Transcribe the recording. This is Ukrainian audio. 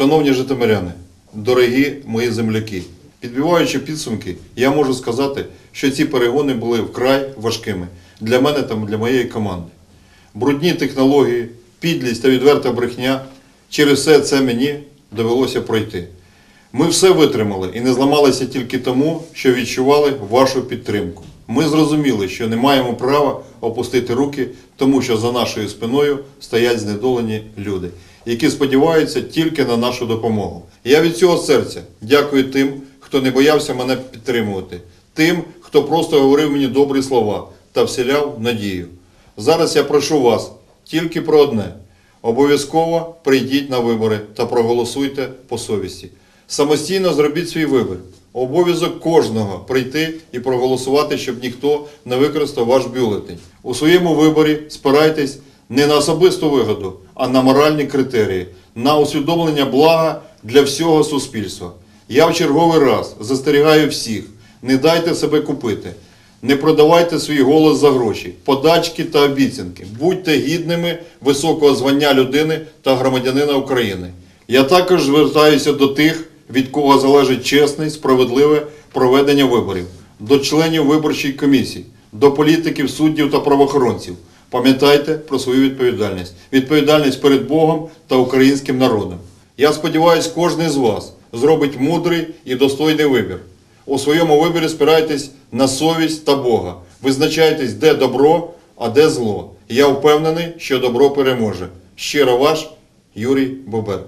Шановні житомиряни, дорогі мої земляки, підбиваючи підсумки, я можу сказати, що ці перегони були вкрай важкими для мене та для моєї команди. Брудні технології, підлість та відверта брехня через все це мені довелося пройти. Ми все витримали і не зламалися тільки тому, що відчували вашу підтримку. Ми зрозуміли, що не маємо права опустити руки, тому що за нашою спиною стоять знедолені люди, які сподіваються тільки на нашу допомогу. Я від цього серця дякую тим, хто не боявся мене підтримувати, тим, хто просто говорив мені добрі слова та вселяв надію. Зараз я прошу вас тільки про одне. Обов'язково прийдіть на вибори та проголосуйте по совісті. Самостійно зробіть свій вибір. Обов'язок кожного прийти і проголосувати, щоб ніхто не використав ваш бюлетень. У своєму виборі спирайтесь не на особисту вигоду, а на моральні критерії, на усвідомлення блага для всього суспільства. Я в черговий раз застерігаю всіх, не дайте себе купити. Не продавайте свій голос за гроші, подачки та обіцянки. Будьте гідними високого звання людини та громадянина України. Я також звертаюся до тих, від кого залежить чесне і справедливе проведення виборів, до членів виборчої комісії, до політиків, суддів та правоохоронців. Пам'ятайте про свою відповідальність. Відповідальність перед Богом та українським народом. Я сподіваюся, кожен з вас зробить мудрий і достойний вибір. У своєму виборі спирайтесь на совість та Бога. Визначайтесь, де добро, а де зло. Я впевнений, що добро переможе. Щиро ваш Юрій Бобер.